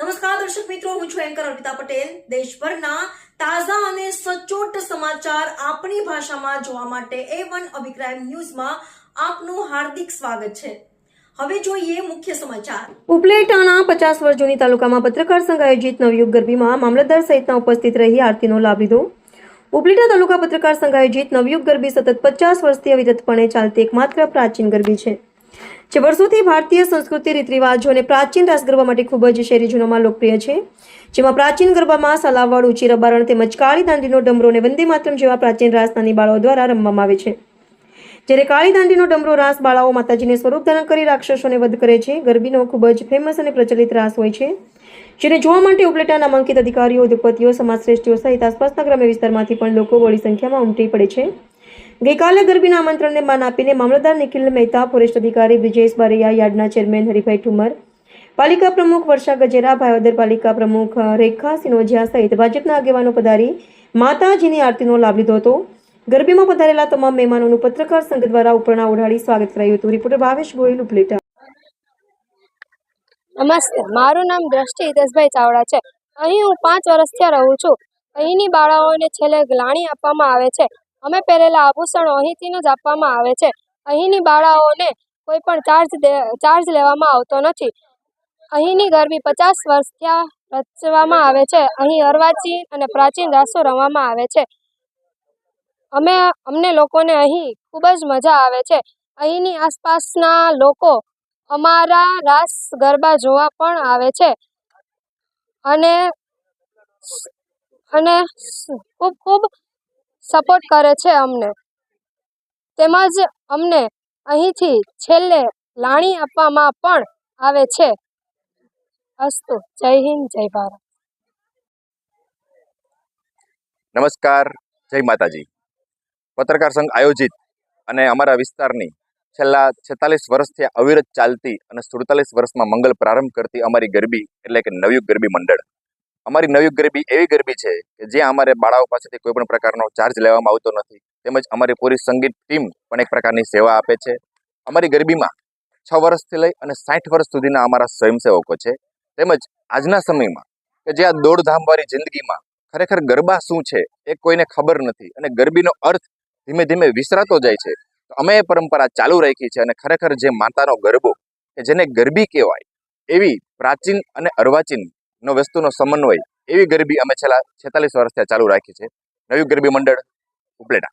નમસ્કાર, દર્શક મિત્રો, હું છું એન્કર અર્પિતા પટેલ. દેશભરના તાજા અને સચોટ સમાચાર આપણી ભાષામાં જોવા માટે એ વન અભિપ્રાય ન્યૂઝમાં આપનું હાર્દિક સ્વાગત છે. હવે જોઈએ મુખ્ય સમાચાર. ઉપલેટાના પચાસ વર્ષ જૂની તાલુકામાં પત્રકાર સંઘ આયોજિત નવયુગ ગરબીમાં મામલતદાર સહિતના ઉપસ્થિત રહી આરતીનો લાભ લીધો. ઉપલેટા તાલુકા પત્રકાર સંઘ આયોજિત નવયુગ ગરબી સતત પચાસ વર્ષથી અવિરતપણે ચાલતી એકમાત્ર પ્રાચીન ગરબી છે. જે વર્ષોથી ભારતીય સંસ્કૃતિ રીત રિવાજો અને પ્રાચીન રાસ ગરબા માટે ખૂબ જ શહેરીજનોમાં લોકપ્રિય છે. જેમાં પ્રાચીન ગરબામાં સલાવડ ઊંચી રબારણ તેમજ કાળી દાંડીનો ડમરો અને વંદે માતરમ જેવા પ્રાચીન રાસ નાની બાળાઓ દ્વારા રમવામાં આવે છે. જ્યારે કાળી દાંડીનો ડમરો રાસ બાળાઓ માતાજીને સ્વરૂપ ધારણ કરી રાક્ષસોને વધ કરે છે, ગરબીનો ખૂબ જ ફેમસ અને પ્રચલિત રાસ હોય છે. જેને જોવા માટે ઉપલેટા નામાંકિત અધિકારીઓ, ઉદ્યોગપતિઓ, સમાજશ્રેષ્ઠીઓ સહિત આસપાસના ગ્રામ્ય વિસ્તારમાંથી પણ લોકો બહોળી સંખ્યામાં ઉમટી પડે છે. ગઈકાલે ગરબીના આમંત્રણને માન આપીને મામલતદાર નિખિલ મહેતા, ફોરેસ્ટ અધિકારી બ્રિજેશ બારૈયા, યાર્ડના ચેરમેન હરિભાઈ ઠુમર, પાલિકા પ્રમુખ વર્ષા ગજેરા ભાયોદર પાલિકા પ્રમુખ રેખા સિનોજિયા સહિત ભાજપના આગેવાનો પધારી માતાજીની આરતીનો લાભ લીધો હતો. ગરબીમાં પધારેલા તમામ મહેમાનોનું પત્રકાર સંઘ દ્વારા ઉપરણા ઓઢાડી સ્વાગત કરાયું હતું. રિપોર્ટર ભાવેશ ગોયલ, ઉપલેટા. નમસ્તે, મારું નામ દ્રષ્ટિ હિતેશભાઈ ચાવડા છે. અહીં હું પાંચ વર્ષથી રહું છું. અહીંની બાળાઓને છેલ્લે ગ્લાણી આપવામાં આવે છે. અમે પહેરેલા આભૂષણો અહીંથી જ આપવામાં આવે છે. અહીંની બાળાઓને કોઈ પણ ચાર્જ ચાર્જ લેવામાં આવતો નથી. અહીંની ગરબી પચાસ વર્ષ ત્યાં રચવામાં આવે છે. અહીં અર્વાચીન અને પ્રાચીન રાસો રમવામાં આવે છે. અમે, અમને લોકોને અહીં ખૂબ જ મજા આવે છે. અહીંની આસપાસના લોકો અમારા રાસ ગરબા જોવા પણ આવે છે. અને અને ખૂબ ખૂબ સપોર્ટ કરે છે અમને. તેમજ અમને અહીંથી છેલ્લે લાણી આપવામાં પણ આવે છે. અસ્તુ, જય હિન્દ, જય ભારત. નમસ્કાર, જય માતાજી. પત્રકાર સંઘ આયોજિત અને અમારા વિસ્તારની છેલ્લા છેતાલીસ વર્ષથી અવિરત ચાલતી અને સુડતાલીસ વર્ષમાં મંગલ પ્રારંભ કરતી અમારી ગરબી એટલે કે નવયુગ ગરબી મંડળ અમારી નવી ગરબી એવી ગરબી છે કે જ્યાં અમારે બાળાઓ પાસેથી કોઈ પણ પ્રકારનો ચાર્જ લેવામાં આવતો નથી. તેમજ અમારી પૂરી સંગીત ટીમ પણ એક પ્રકારની સેવા આપે છે. અમારી ગરબીમાં છ વર્ષથી લઈ અને સાઠ વર્ષ સુધીના અમારા સ્વયંસેવકો છે. તેમજ આજના સમયમાં કે જે આ દોડધામવાળી જિંદગીમાં ખરેખર ગરબા શું છે એ કોઈને ખબર નથી અને ગરબીનો અર્થ ધીમે ધીમે વિસરાતો જાય છે. તો અમે એ પરંપરા ચાલુ રાખી છે અને ખરેખર જે માતાનો ગરબો કે જેને ગરબી કહેવાય એવી પ્રાચીન અને અર્વાચીન નો વસ્તુનો સમન્વય એવી ગરબી અમે છેલ્લા છેતાલીસ વર્ષથી ચાલુ રાખી છે. નવી ગરબી મંડળ ઉપલેટા.